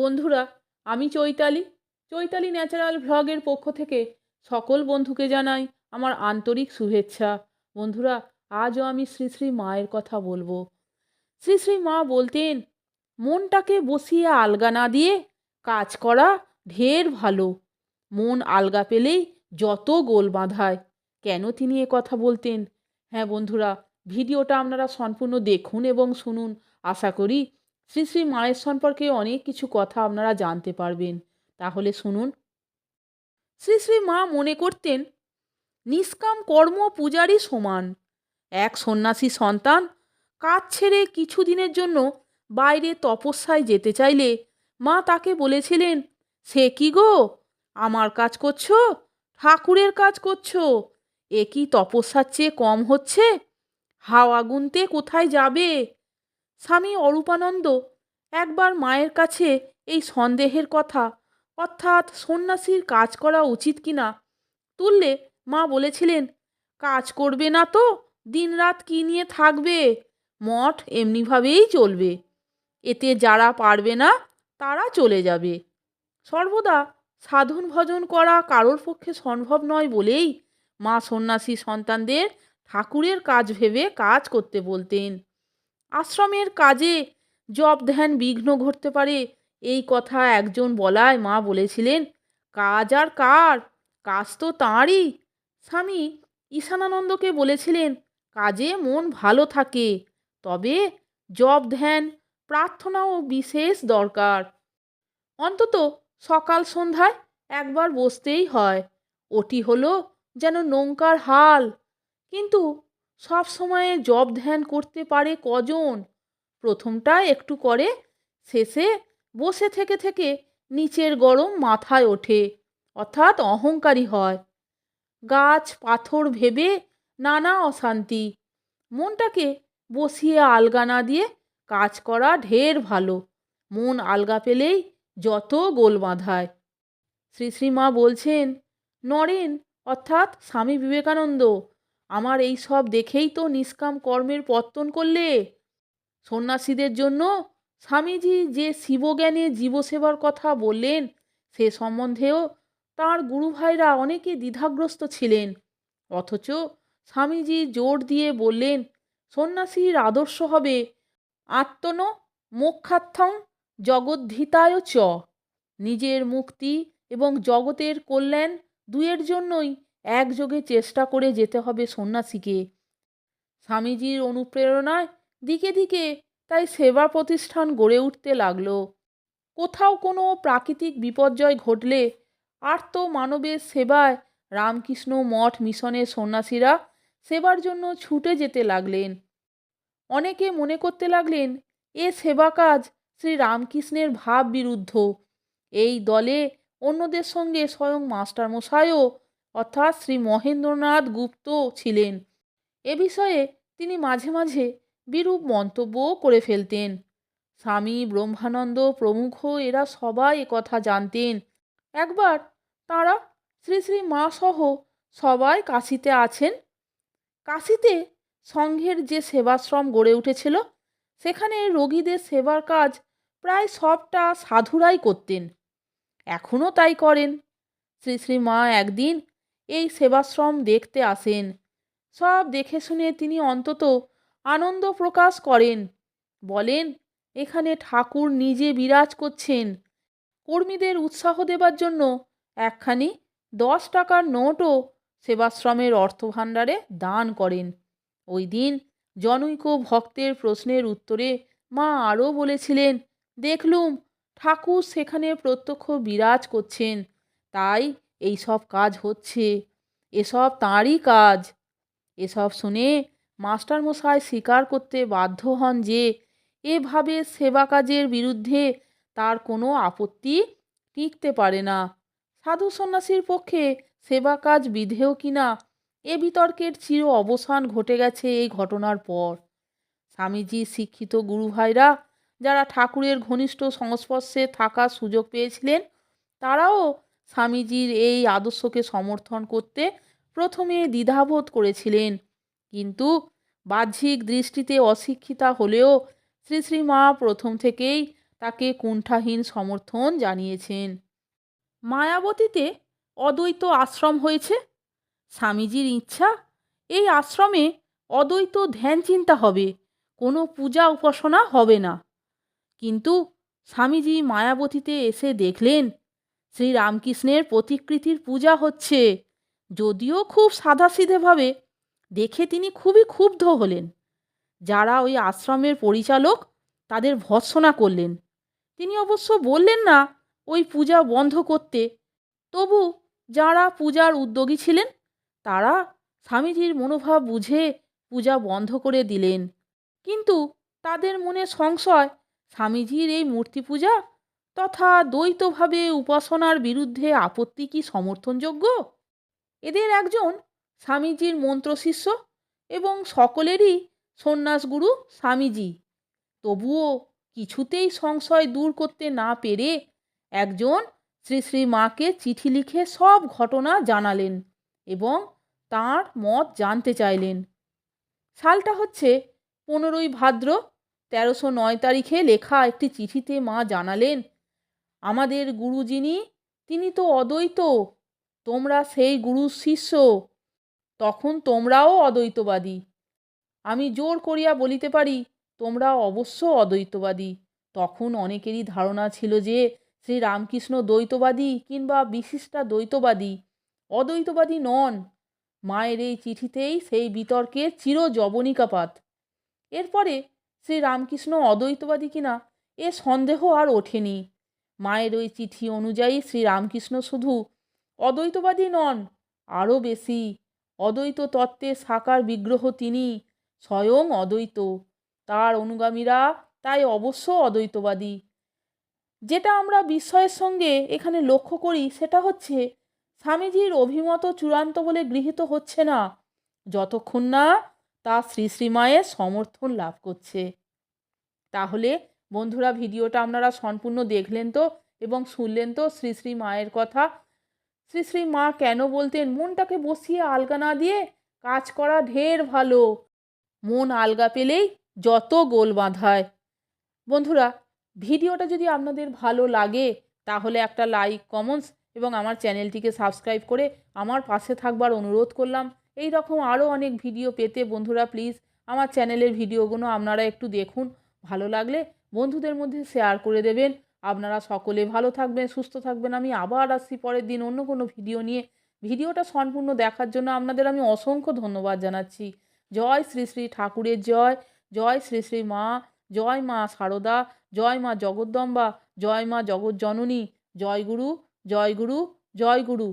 বন্ধুরা, আমি চৈতালি। চৈতালি ন্যাচারাল ভ্লগের পক্ষ থেকে সকল বন্ধুকে জানাই আমার আন্তরিক শুভেচ্ছা। বন্ধুরা, আজও আমি শ্রী শ্রী মায়ের কথা বলব। শ্রী শ্রী মা বলতেন, মনটাকে বসিয়ে আলগা না দিয়ে কাজ করা ঢের ভালো। মন আলগা পেলেই যত গোল বাঁধায়। কেন তিনি এ কথা বলতেন? হ্যাঁ বন্ধুরা, ভিডিওটা আপনারা সম্পূর্ণ দেখুন এবং শুনুন। আশা করি শ্রী শ্রী মায়ের সম্পর্কে অনেক কিছু কথা আপনারা জানতে পারবেন। তাহলে শুনুন। শ্রী শ্রী মা মনে করতেন, নিষ্কাম কর্ম পূজারই সমান। এক সন্ন্যাসী সন্তান কাজ ছেড়ে কিছুদিনের জন্য বাইরে তপস্যায় যেতে চাইলে মা তাকে বলেছিলেন, সে কি গো? আমার কাজ করছ? ঠাকুরের কাজ করছ? এ কি তপস্যার চেয়ে কম হচ্ছে? হাওয়া গুনতে কোথায় যাবে? স্বামী অরূপানন্দ একবার মায়ের কাছে এই সন্দেহের কথা, অর্থাৎ সন্ন্যাসীর কাজ করা উচিত কিনা, তুললে মা বলেছিলেন, কাজ করবে না তো, দিনরাত কী নিয়ে থাকবে? মঠ এমনিভাবেই চলবে। এতে যারা পারবে না, তারা চলে যাবে। সর্বদা সাধন ভজন করা কারোর পক্ষে সম্ভব নয় বলেই মা সন্ন্যাসী সন্তানদের ঠাকুরের কাজ ভেবে কাজ করতে বলতেন। আশ্রমের কাজে জপ ধ্যান বিঘ্ন ঘটতে পারে। এই কথা একজন বলায় মা বলেছিলেন, কাজ আর কার? কাজ তো তাঁরই। স্বামী ঈশানানন্দকে বলেছিলেন, কাজে মন ভালো থাকে, তবে জপ ধ্যান, প্রার্থনাও বিশেষ দরকার। অন্তত সকাল সন্ধ্যায় একবার বসতেই হয়। ওটি হলো যেন নৌকার হাল। কিন্তু সব সময়ে জব ধ্যান করতে পারে কজন? প্রথমটা একটু করে, শেষে বসে থেকে থেকে নিচের গরম মাথায় ওঠে, অর্থাৎ অহংকারী হয়। গাছ, পাথর ভেবে নানা অশান্তি। মনটাকে বসিয়ে আলগা না দিয়ে কাজ করা ঢের ভালো। মন আলগা পেলেই যত গোল বাঁধায়। শ্রী শ্রী মা বলছেন, নরেন, অর্থাৎ স্বামী বিবেকানন্দ আমার এই সব দেখেই তো নিষ্কাম কর্মের পত্তন করলে। সন্ন্যাসীদের জন্য স্বামীজি যে শিবজ্ঞানে জীবসেবার কথা বললেন, সে সম্বন্ধেও তাঁর গুরুভাইরা অনেকে দ্বিধাগ্রস্ত ছিলেন। অথচ স্বামীজি জোর দিয়ে বললেন, সন্ন্যাসীর আদর্শ হবে আত্মন মোক্ষার্থং জগদ্ধিতায় চ। নিজের মুক্তি এবং জগতের কল্যাণ দুয়ের জন্যই একযোগে চেষ্টা করে যেতে হবে সন্ন্যাসীকে। স্বামীজির অনুপ্রেরণায় দিকে দিকে তাই সেবা প্রতিষ্ঠান গড়ে উঠতে লাগল। কোথাও কোনো প্রাকৃতিক বিপর্যয় ঘটলে আর্ত মানবের সেবায় রামকৃষ্ণ মঠ মিশনের সন্ন্যাসীরা সেবার জন্য ছুটে যেতে লাগলেন। অনেকে মনে করতে লাগলেন, এ সেবা কাজ শ্রী রামকৃষ্ণের ভাব বিরুদ্ধ এই দলে অন্যদের সঙ্গে স্বয়ং মাস্টারমশাইও অর্থাৎ শ্রী মহেন্দ্রনাথ গুপ্ত ছিলেন। এ বিষয়ে তিনি মাঝে মাঝে বিরূপ মন্তব্যও করে ফেলতেন। স্বামী ব্রহ্মানন্দ প্রমুখ এরা সবাই কথা জানতেন। একবার তাঁরা শ্রী শ্রী মা সহ সবাই কাশিতে আছেন। কাশিতে সংঘের যে সেবাশ্রম গড়ে উঠেছিল, সেখানে রোগীদের সেবার কাজ প্রায় সবটা সাধুরাই করতেন। এখনও তাই করেন। শ্রী শ্রী মা একদিন এই সেবাশ্রম দেখতে আসেন। সব দেখে শুনে তিনি অন্তত আনন্দ প্রকাশ করেন। বলেন, এখানে ঠাকুর নিজে বিরাজ করছেন। কর্মীদের উৎসাহ দেবার জন্য একখানি দশ টাকার নোটও সেবাশ্রমের অর্থভাণ্ডারে দান করেন। ওই দিন জনৈক ভক্তের প্রশ্নের উত্তরে মা আরও বলেছিলেন, দেখলুম, ঠাকুর সেখানে প্রত্যক্ষ বিরাজ করছেন। তাই এই সব কাজ হচ্ছে। এসব তাঁরই কাজ। এসব শুনে মাস্টারমশাই স্বীকার করতে বাধ্য হন যে, এভাবে সেবা কাজের বিরুদ্ধে তার কোনো আপত্তি টিকতে পারে না। সাধু সন্ন্যাসীর পক্ষে সেবা কাজ বিধেয় কিনা এ বিতর্কের চির অবসান ঘটে গেছে এই ঘটনার পর। স্বামীজি, শিক্ষিত গুরুভাইরা যারা ঠাকুরের ঘনিষ্ঠ সংস্পর্শে থাকার সুযোগ পেয়েছিলেন, তারাও স্বামীজির এই আদর্শকে সমর্থন করতে প্রথমে দ্বিধাবোধ করেছিলেন। কিন্তু বাহ্যিক দৃষ্টিতে অশিক্ষিতা হলেও শ্রী শ্রী মা প্রথম থেকেই তাকে কুণ্ঠাহীন সমর্থন জানিয়েছেন। মায়াবতীতে অদ্বৈত আশ্রম হয়েছে? স্বামীজির ইচ্ছা, এই আশ্রমে অদ্বৈত ধ্যান চিন্তা হবে, কোনো পূজা উপাসনা হবে না। কিন্তু স্বামীজি মায়াবতীতে এসে দেখলেন শ্রী রামকৃষ্ণের প্রতিকৃতির পূজা হচ্ছে। যদিও খুব সাদাসিধেভাবে, দেখে তিনি খুবই ক্ষুব্ধ হলেন। যারা ওই আশ্রমের পরিচালক, তাদের ভৎসনা করলেন। তিনি অবশ্য বললেন না, ওই পূজা বন্ধ করতে। তবু যারা পূজার উদ্যোগী ছিলেন, তারা স্বামীজির মনোভাব বুঝে পূজা বন্ধ করে দিলেন। কিন্তু তাদের মনে সংশয়, স্বামীজির এই মূর্তি পূজা তথা দ্বৈতভাবে উপাসনার বিরুদ্ধে আপত্তি কি সমর্থনযোগ্য? এদের একজন স্বামীজির মন্ত্রশিষ্য এবং সকলেরই সন্ন্যাসগুরু স্বামীজি। তবুও কিছুতেই সংশয় দূর করতে না পেরে একজন শ্রী শ্রী মাকে চিঠি লিখে সব ঘটনা জানালেন এবং তাঁর মত জানতে চাইলেন। সালটা হচ্ছে পনেরোই ভাদ্র তেরোশো নয় তারিখে লেখা একটি চিঠিতে মা জানালেন আমাদের গুরু যিনি তিনি তো অদ্বৈত। তোমরা সেই গুরুর শিষ্য। তখন তোমরাও অদ্বৈতবাদী। আমি জোর করিয়া বলিতে পারি, তোমরা অবশ্য অদ্বৈতবাদী। তখন অনেকেরই ধারণা ছিল যে শ্রী রামকৃষ্ণ দ্বৈতবাদী কিংবা বিশিষ্টা দ্বৈতবাদী। অদ্বৈতবাদী নন। মায়ের এই চিঠিতেই সেই বিতর্কের চির জবনিকাপাত এরপরে শ্রী রামকৃষ্ণ অদ্বৈতবাদী কিনা, এ সন্দেহ আর ওঠেনি। মায়ের ওই চিঠি অনুযায়ী শ্রীরামকৃষ্ণ শুধু, অদ্বৈতবাদী নন, আরও বেশি, অদ্বৈত তত্ত্বে সাকার বিগ্রহ তিনি, স্বয়ং অদ্বৈত, তার অনুগামীরা তাই অবশ্য অদ্বৈতবাদী। যেটা আমরা বিস্ময়ের সঙ্গে এখানে লক্ষ্য করি সেটা হচ্ছে, স্বামীজির অভিমত চূড়ান্ত বলে গৃহীত হচ্ছে না, যতক্ষণ না তা শ্রী শ্রীমায়ের সমর্থন লাভ করছে। তাহলে বন্ধুরা, ভিডিওটা আপনারা সম্পূর্ণ দেখলেন তো এবং শুনলেন তো শ্রী শ্রী মায়ের কথা। শ্রী শ্রী মা কেন বলতেন, মনটাকে বসিয়ে আলগা না দিয়ে কাজ করা ঢের ভালো। মন আলগা পেলেই যত গোল বাঁধায়। বন্ধুরা, ভিডিওটা যদি আপনাদের ভালো লাগে, তাহলে একটা লাইক, কমেন্টস এবং আমার চ্যানেলটিকে সাবস্ক্রাইব করে আমার পাশে থাকবার অনুরোধ করলাম। এই রকম আরও অনেক ভিডিও পেতে বন্ধুরা, প্লিজ আমার চ্যানেলের ভিডিওগুলো আপনারা একটু দেখুন। ভালো লাগলে বন্ধুদের মধ্যে শেয়ার করে দেবেন। আপনারা সকলে ভালো থাকবেন, সুস্থ থাকবেন। আমি আবার আসছি পরের দিন অন্য কোনো ভিডিও নিয়ে। ভিডিওটা সম্পূর্ণ দেখার জন্য আপনাদের আমি অসংখ্য ধন্যবাদ জানাচ্ছি। জয় শ্রী শ্রী ঠাকুরের জয় জয় শ্রী শ্রী মা, জয় মা সারদা, জয় মা জগদ্দম্বা, জয় মা জগৎজননী জয় গুরু জয় গুরু জয় গুরু।